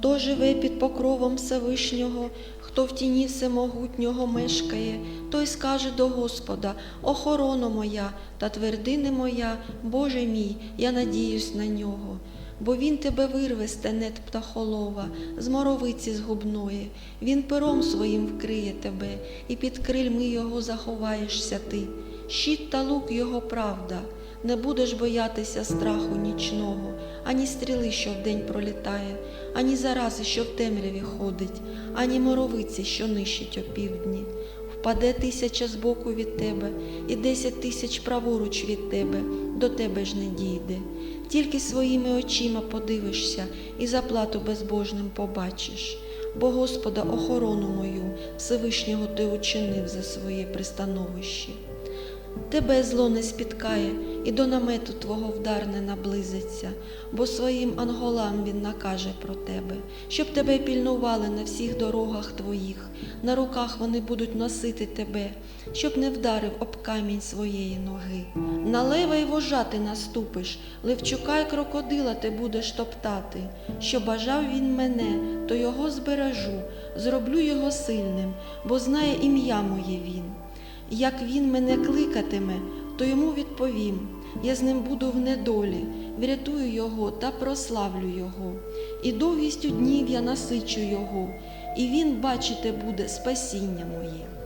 Хто живе під покровом Всевишнього, хто в тіні всемогутнього мешкає, той скаже до Господа, охорона моя та твердине моя, Боже мій, я надіюсь на нього. Бо він тебе вирве з птахолова, з моровиці згубної, він пером своїм вкриє тебе, і під крильми його заховаєшся ти. Щит та лук його правда, не будеш боятися страху нічного, ані стріли, що вдень пролітає, ані зарази, що в темряві ходить, ані моровиці, що нищить опівдні. Впаде тисяча збоку від тебе, і десять тисяч праворуч від тебе, до тебе ж не дійде. Тільки своїми очима подивишся і заплату безбожним побачиш. Бо Господа охорону мою Всевишнього ти учинив за своє пристановище. Тебе зло не спіткає, і до намету твого вдар не наблизиться, бо своїм анголам він накаже про тебе, щоб тебе пільнували на всіх дорогах твоїх, на руках вони будуть носити тебе, щоб не вдарив об камінь своєї ноги. На лева й вожа ти наступиш, левчука й крокодила ти будеш топтати. Що бажав він мене, то його збережу, зроблю його сильним, бо знає ім'я моє він. Як він мене кликатиме, то йому відповім. Я з ним буду в недолі, врятую його та прославлю його. І довгістю днів я насичу його, і він, бачите, буде спасіння моє.